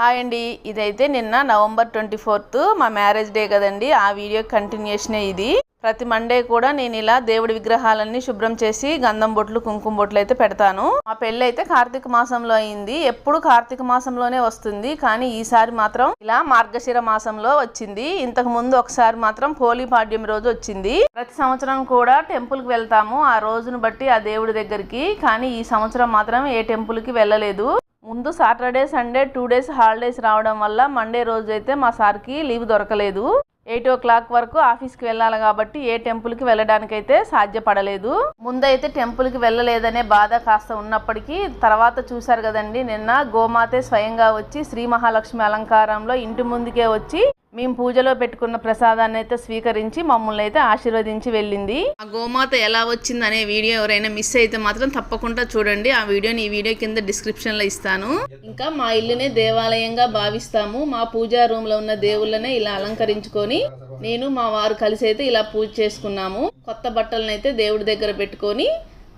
Hi అండి. ఇదైతే నిన్న నవంబర్ ట్వంటీ ఫోర్త్ మా మ్యారేజ్ డే కదండి. ఆ వీడియో కంటిన్యూషనే ఇది. ప్రతి మండే కూడా నేను ఇలా దేవుడి విగ్రహాలన్నీ శుభ్రం చేసి గంధం బొట్లు కుంకుమ బొట్లు అయితే పెడతాను. మా పెళ్ళి అయితే కార్తీక మాసంలో అయింది. ఎప్పుడు కార్తీక మాసంలోనే వస్తుంది. కానీ ఈసారి మాత్రం ఇలా మార్గశిర మాసంలో వచ్చింది. ఇంతకు ముందు ఒకసారి మాత్రం హోలీ పాడ్యం రోజు వచ్చింది. ప్రతి సంవత్సరం కూడా టెంపుల్కి వెళ్తాము ఆ రోజును బట్టి ఆ దేవుడి దగ్గరికి. కానీ ఈ సంవత్సరం మాత్రం ఏ టెంపుల్కి వెళ్ళలేదు. ముందు Saturday Sunday two days holidays రావడం వల్ల మండే రోజు అయితే మా సార్కి లీవ్ దొరకలేదు. ఎయిట్ ఓ క్లాక్ వరకు ఆఫీస్కి వెళ్ళాలి కాబట్టి ఏ టెంపుల్కి వెళ్ళడానికైతే సాధ్యపడలేదు. ముందైతే టెంపుల్కి వెళ్ళలేదనే బాధ కాస్త ఉన్నప్పటికీ తర్వాత చూశారు కదండి నిన్న గోమాతే స్వయంగా వచ్చి శ్రీ మహాలక్ష్మి అలంకారంలో ఇంటి ముందుకే వచ్చి మేము పూజలో పెట్టుకున్న ప్రసాదాన్ని అయితే స్వీకరించి మమ్మల్ని అయితే ఆశీర్వదించి వెళ్ళింది. ఆ గోమాత ఎలా వచ్చింది అనే వీడియో ఎవరైనా మిస్ అయితే మాత్రం తప్పకుండా చూడండి. ఆ వీడియోని ఈ వీడియో కింద డిస్క్రిప్షన్లో ఇస్తాను. ఇంకా మా ఇల్లునే దేవాలయంగా భావిస్తాము. మా పూజా రూమ్లో ఉన్న దేవుళ్ళనే ఇలా అలంకరించుకొని నేను మా వారు కలిసి అయితే ఇలా పూజ చేసుకున్నాము. కొత్త బట్టలను అయితే దేవుడి దగ్గర పెట్టుకొని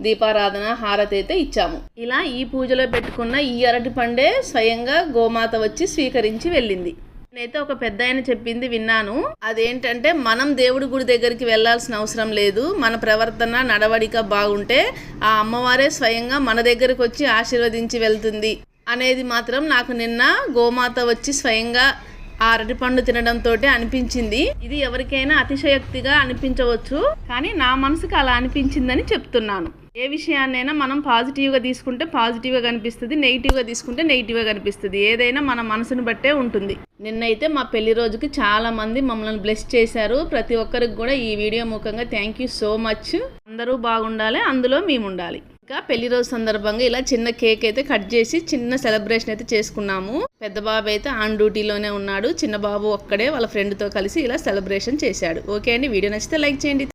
దీపారాధన హారతి అయితే ఇచ్చాము. ఇలా ఈ పూజలో పెట్టుకున్న ఈ అరటి పండే స్వయంగా గోమాత వచ్చి స్వీకరించి వెళ్ళింది. నేనైతే ఒక పెద్ద ఆయన చెప్పింది విన్నాను. అదేంటంటే మనం దేవుడి గుడి దగ్గరికి వెళ్ళాల్సిన అవసరం లేదు. మన ప్రవర్తన నడవడిక బాగుంటే ఆ అమ్మవారే స్వయంగా మన దగ్గరకు వచ్చి ఆశీర్వదించి వెళ్తుంది అనేది మాత్రం నాకు నిన్న గోమాత వచ్చి స్వయంగా ఆ అరటిపండు తినడంతో అనిపించింది. ఇది ఎవరికైనా అతిశయోక్తిగా అనిపించవచ్చు. కానీ నా మనసుకు అలా అనిపించిందని చెప్తున్నాను. ఏ విషయాన్నైనా మనం పాజిటివ్గా తీసుకుంటే పాజిటివ్గా కనిపిస్తుంది నెగిటివ్గా తీసుకుంటే నెగిటివ్గా కనిపిస్తుంది. ఏదైనా మన మనసుని బట్టే ఉంటుంది. నిన్నైతే మా పెళ్ళి రోజుకి చాలా మంది మమ్మల్ని బ్లెస్ చేశారు. ప్రతి ఒక్కరికి కూడా ఈ వీడియో ముఖంగా థ్యాంక్ యూ సో మచ్. అందరూ బాగుండాలి అందులో మేము ఉండాలి. ఇంకా పెళ్ళి రోజు సందర్భంగా ఇలా చిన్న కేక్ అయితే కట్ చేసి చిన్న సెలబ్రేషన్ అయితే చేసుకున్నాము. పెద్ద బాబు అయితే ఆన్ డ్యూటీలోనే ఉన్నాడు. చిన్న బాబు ఒక్కడే వాళ్ళ ఫ్రెండ్తో కలిసి ఇలా సెలబ్రేషన్ చేశాడు. ఓకే అండి వీడియో నచ్చితే లైక్ చేయండి.